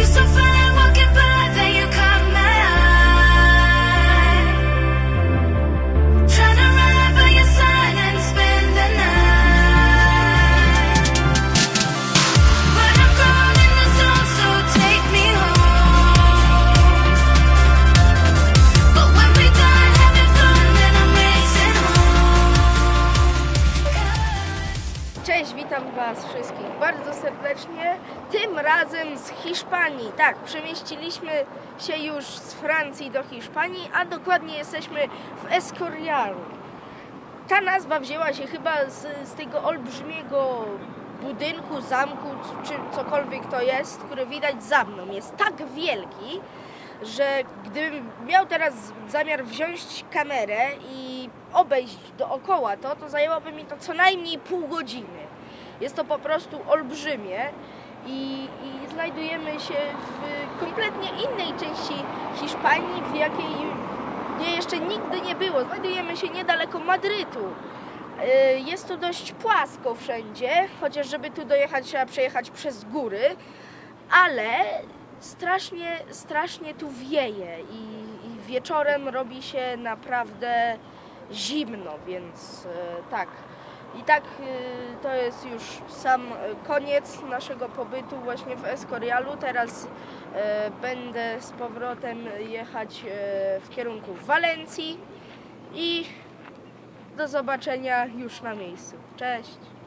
You so fine Cześć, witam Was wszystkich bardzo serdecznie. Tym razem z Hiszpanii. Tak, przemieściliśmy się już z Francji do Hiszpanii, a dokładnie jesteśmy w Escorial. Ta nazwa wzięła się chyba z, z tego olbrzymiego budynku, zamku, czy cokolwiek to jest, który widać za mną. Jest tak wielki, że gdybym miał teraz zamiar wziąć kamerę i obejść dookoła to, to zajęłoby mi to co najmniej pół godziny. Jest to po prostu olbrzymie i, i znajdujemy się w kompletnie innej części Hiszpanii, w jakiej jeszcze nigdy nie było. Znajdujemy się niedaleko Madrytu. Y, Jest tu dość płasko wszędzie, chociaż żeby tu dojechać trzeba przejechać przez góry, ale strasznie, strasznie tu wieje i, i wieczorem robi się naprawdę zimno, więc e, tak. I tak e, to jest już sam koniec naszego pobytu właśnie w Escorialu. Teraz e, będę z powrotem jechać w kierunku Walencji i do zobaczenia już na miejscu. Cześć!